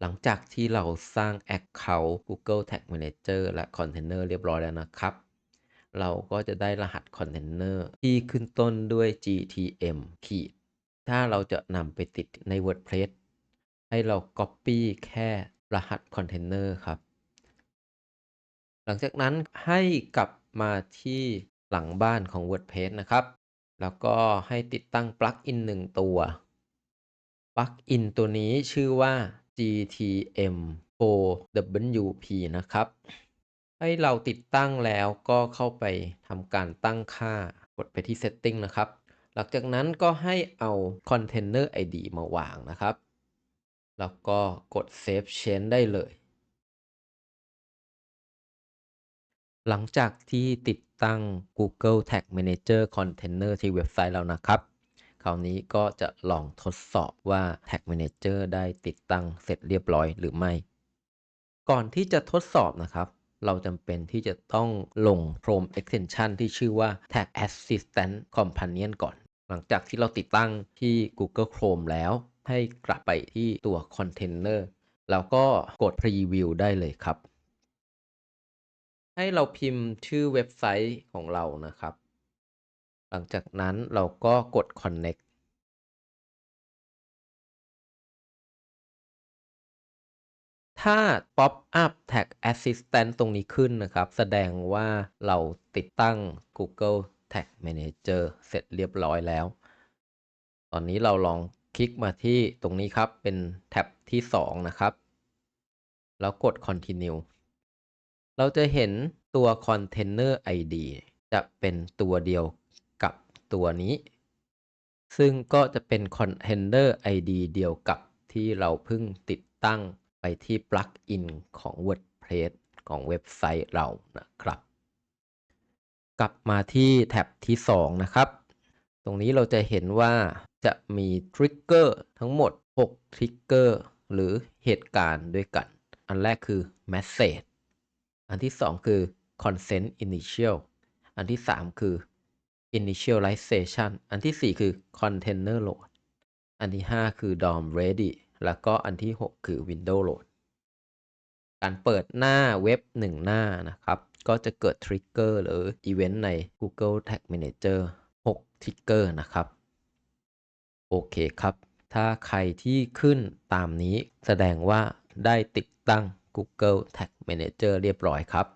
หลังจากที่เราสร้าง Account Google Tag Manager และ Container เรียบร้อยแล้วนะครับ เราก็จะได้รหัส Container ที่ขึ้นต้นด้วย GTM ขีดถ้าเราจะนำไปติดใน WordPress ให้เรา Copy แค่รหัส Container ครับ หลังจากนั้นให้กลับมาที่หลังบ้านของ WordPress นะครับ แล้วก็ให้ติดตั้งปลั๊กอินหนึ่งตัวปลั๊กอินตัวนี้ชื่อว่า GTM 4WP นะครับ ให้เราติดตั้งแล้วก็เข้าไปทำการตั้งค่ากดไปที่ Setting นะครับ หลังจากนั้นก็ให้เอา Container ID มาวางนะครับ แล้วก็กด Save Change ได้เลย หลังจากที่ติดตั้ง Google Tag Manager Container ที่เว็บไซต์แล้วนะครับ คราวนี้ก็จะลองทดสอบว่า Tag Manager ได้ติดตั้งเสร็จเรียบร้อยหรือไม่ ก่อนที่จะทดสอบนะครับ เราจำเป็นที่จะต้องลง Chrome Extension ที่ชื่อว่า Tag Assistant Companion ก่อน หลังจากที่เราติดตั้งที่ Google Chrome แล้ว ให้กลับไปที่ตัว Container แล้วก็กด Preview ได้เลยครับ ให้เราพิมพ์ชื่อเว็บไซต์ของเรานะครับ ลังจากนั้นเราก็กด Connect ถ้า Pop up Tag Assistant ตรงนี้ขึ้นนะครับ แสดงว่าเราติดตั้ง Google Tag Manager เสร็จเรียบร้อยแล้ว ตอนนี้เราลองคลิกมาที่ตรงนี้ครับ เป็นแท็บที่ 2 นะครับ แล้วกด Continue เราจะเห็นตัว Container ID จะเป็นตัวเดียว ตัวนี้ ซึ่งก็จะเป็น Container ID เดียวกับที่เราเพิ่งติดตั้งไปที่ Plugin ของ WordPress ของเว็บไซต์เรานะครับ กลับมาที่แท็บที่ 2 นะครับ ตรงนี้เราจะเห็นว่าจะมีทริกเกอร์ทั้งหมด 6 ทริกเกอร์หรือเหตุการณ์ด้วยกัน อันแรกคือ Message อันที่ 2 คือ Consent Initial อันที่ 3 คือ Initialization อันที่ 4 คือ Container Load อันที่ 5 คือ DOM Ready แล้วก็อันที่ 6 คือ Window Load การเปิดหน้าเว็บ 1 หน้านะครับ ก็จะเกิดทริกเกอร์หรืออีเวนต์ใน Google Tag Manager 6ทริกเกอร์นะครับ โอเคครับ ถ้าใครที่ขึ้นตามนี้แสดงว่าได้ติดตั้ง Google Tag Manager เรียบร้อยครับ